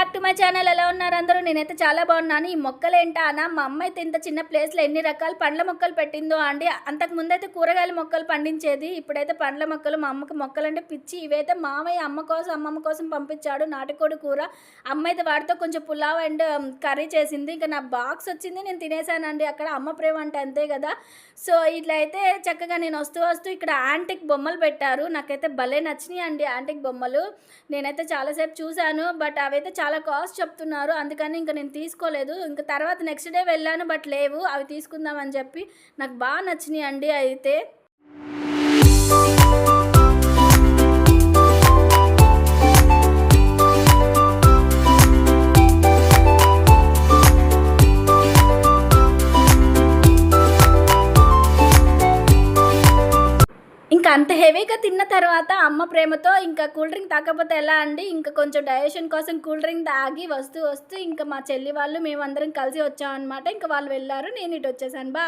Back to my channel ఎలా ఉన్నారు అందరూ? నేనైతే చాలా బాగున్నాను. ఈ మొక్కలు ఏంటా అన్న మా అమ్మ అయితే ఇంత చిన్న ప్లేస్లో ఎన్ని రకాల పండ్ల మొక్కలు పెట్టిందో అండి. అంతకు ముందైతే కూరగాయల మొక్కలు పండించేది ఇప్పుడైతే పండ్ల మొక్కలు మా అమ్మకి మొక్కలు అంటే పిచ్చి. ఇవైతే మామయ్య అమ్మ కోసం అమ్మమ్మ కోసం పంపించాడు నాటుకోడి కూర. అమ్మ అయితే వాటితో కొంచెం పులావ్ అండ్ కర్రీ చేసింది. ఇంకా నా బాక్స్ వచ్చింది నేను తినేసానండి. అక్కడ అమ్మ ప్రేమ అంటే అంతే కదా. సో ఇట్లా అయితే చక్కగా నేను వస్తూ వస్తూ ఇక్కడ యాంటిక్ బొమ్మలు పెట్టారు. నాకైతే భలే నచ్చినాయి అండి యాంటిక్ బొమ్మలు. నేనైతే చాలాసేపు చూశాను బట్ అవైతే చాలా చాలా కాస్ట్ చెప్తున్నారు. అందుకని ఇంకా నేను తీసుకోలేదు. ఇంకా తర్వాత నెక్స్ట్ డే వెళ్ళాను బట్ లేవు. అవి తీసుకుందామని చెప్పి నాకు బాగా నచ్చినాయి అండి అయితే. అంత హెవీగా తిన్న తర్వాత అమ్మ ప్రేమతో ఇంకా కూల్ డ్రింక్ తాకపోతే ఎలా అండి? ఇంకా కొంచెం డైజెషన్ కోసం కూల్ డ్రింక్ తాగి వస్తూ వస్తూ ఇంకా మా చెల్లి వాళ్ళు మేమందరం కలిసి వచ్చామన్నమాట. ఇంకా వాళ్ళు వెళ్ళారు నేను ఇటు వచ్చేసాను. బా